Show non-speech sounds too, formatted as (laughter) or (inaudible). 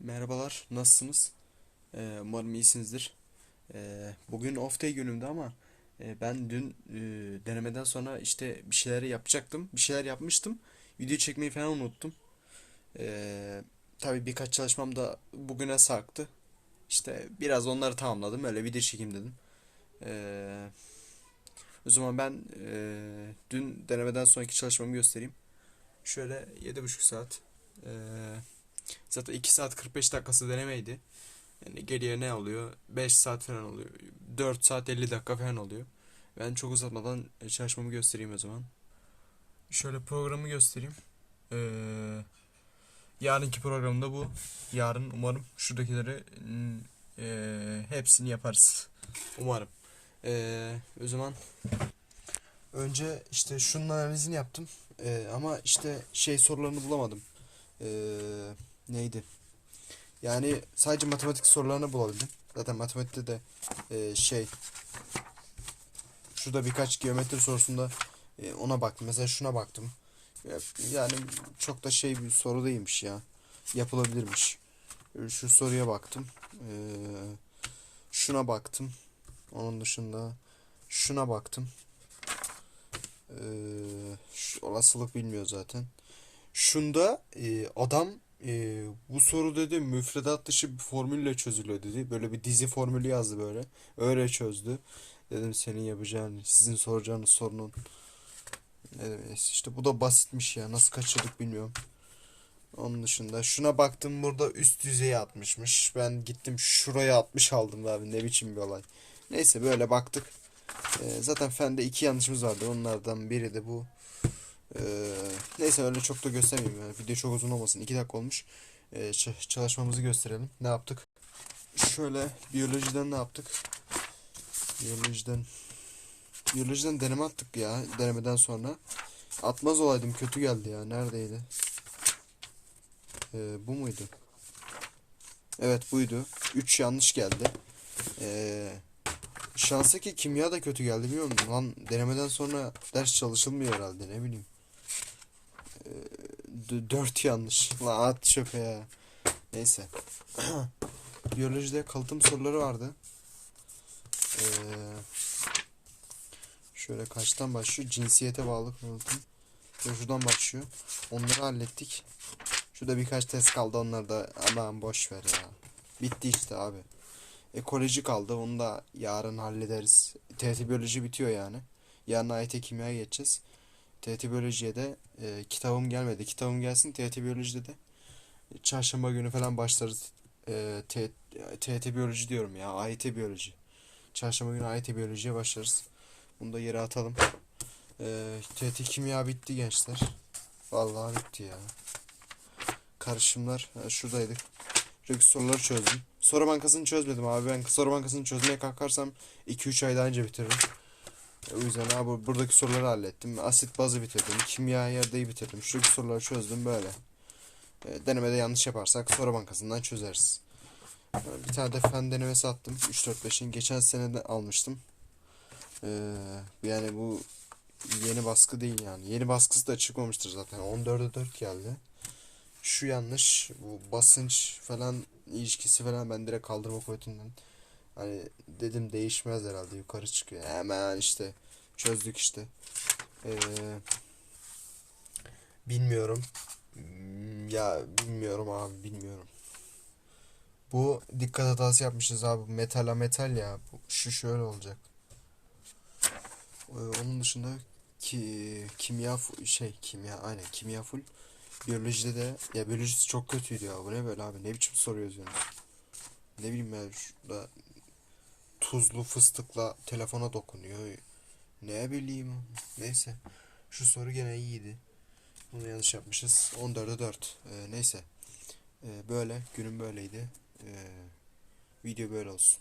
Merhabalar, nasılsınız? Ee, umarım iyisinizdir. Ee, bugün off day günümdü ama e, ben dün e, denemeden sonra işte bir şeyler yapacaktım. Bir şeyler yapmıştım. Video çekmeyi falan unuttum. Ee, tabii birkaç çalışmam da bugüne sarktı. İşte biraz onları tamamladım. Öyle video çekeyim dedim. Ee, o zaman ben e, dün denemeden sonraki çalışmamı göstereyim. Şöyle 7,5 saat. Ee, Zaten 2 saat 45 dakikası denemeydi. Yani geriye ne oluyor? 5 saat falan oluyor. 4 saat 50 dakika falan oluyor. Ben çok uzatmadan çalışmamı göstereyim o zaman. Şöyle programı göstereyim. Ee, yarınki programda bu. Yarın umarım şuradakileri ee, hepsini yaparız. Umarım. Ee, o zaman önce işte şunun analizini yaptım. Ee, ama işte şey sorularını bulamadım. Ee, neydi? Yani sadece matematik sorularını bulabildim. Zaten matematikte de e, şey şurada birkaç geometri sorusunda e, ona baktım. Mesela şuna baktım. Ya- Yani çok da şey bir soru değilmiş ya. Yapılabilirmiş. E, Şu soruya baktım. E, şuna baktım. Onun dışında şuna baktım. E, şu olasılık bilmiyor zaten. Şunda e, adam e, bu soru dedi müfredat dışı bir formülle çözülüyor dedi. Böyle bir dizi formülü yazdı böyle. Öyle çözdü. Dedim senin yapacağın, sizin soracağınız sorunun. Demek işte bu da basitmiş ya. Nasıl kaçırdık bilmiyorum. Onun dışında şuna baktım burada üst düzeye atmışmış. Ben gittim şuraya atmış aldım abi ne biçim bir olay. Neyse böyle baktık. E, zaten fende iki yanlışımız vardı. Onlardan biri de bu. Ee, neyse öyle çok da göstermeyeyim yani. Video çok uzun olmasın. 2 dakika olmuş. Ee, çalışmamızı gösterelim. Ne yaptık? Şöyle biyolojiden ne yaptık? Biyolojiden biyolojiden deneme attık ya denemeden sonra. Atmaz olaydım kötü geldi ya. Neredeydi? Ee, bu muydu? Evet buydu. 3 yanlış geldi. Ee, şansa ki kimya da kötü geldi biliyor musun? Lan denemeden sonra ders çalışılmıyor herhalde ne bileyim. D- dört yanlış. La at çöpe ya. Neyse. (clears throat) Biyolojide kalıtım soruları vardı. Ee, şöyle kaçtan başlıyor? Cinsiyete bağlı kalıtım. Şöyle şuradan başlıyor. Onları hallettik. Şurada birkaç test kaldı. Onlar da aman boş ver ya. Bitti işte abi. Ekoloji kaldı. Onu da yarın hallederiz. TRT biyoloji bitiyor yani. Yarın AYT kimyaya geçeceğiz. TRT biyolojiye de e, kitabım gelmedi. Kitabım gelsin TRT biyolojide de çarşamba günü falan başlarız. E, T- TRT biyoloji diyorum ya. AYT biyoloji. Çarşamba günü AYT biyolojiye başlarız. Bunu da yere atalım. E, TRT kimya bitti gençler. Vallahi bitti ya. Karışımlar. Ha, şuradaydık. Şuradaki soruları çözdüm. Soru bankasını çözmedim abi. Ben soru bankasını çözmeye kalkarsam 2-3 ay daha önce bitiririm. E, O yüzden abi buradaki soruları hallettim. Asit bazı bitirdim. Kimya yerdeyi bitirdim. Şuradaki soruları çözdüm böyle. E, denemede yanlış yaparsak soru bankasından çözeriz. E, bir tane de fen denemesi attım. 3-4-5'in. Geçen sene de almıştım. E, yani bu yeni baskı değil yani. Yeni baskısı da çıkmamıştır zaten. 14'e 4 geldi. Şu yanlış. Bu basınç falan ilişkisi falan ben direkt kaldırma kuvvetinden Hani dedim değişmez herhalde yukarı çıkıyor. Hemen işte çözdük işte. Ee, bilmiyorum. Hmm, Ya bilmiyorum abi bilmiyorum. Bu dikkat hatası yapmışız abi. Metala metal ya. Şu şöyle olacak. Ee, onun dışında ki kimya şey kimya aynen kimya full. Biyolojide de ya biyolojisi çok kötüydü ya. Bu ne böyle abi? Ne biçim soru yazıyorsunuz? Ne bileyim ben şurada tuzlu fıstıkla telefona dokunuyor. Ne bileyim. Neyse. Şu soru gene iyiydi. Bunu yanlış yapmışız. 14'e 4. Ee, neyse. Ee, böyle. Günüm böyleydi. Ee, video böyle olsun.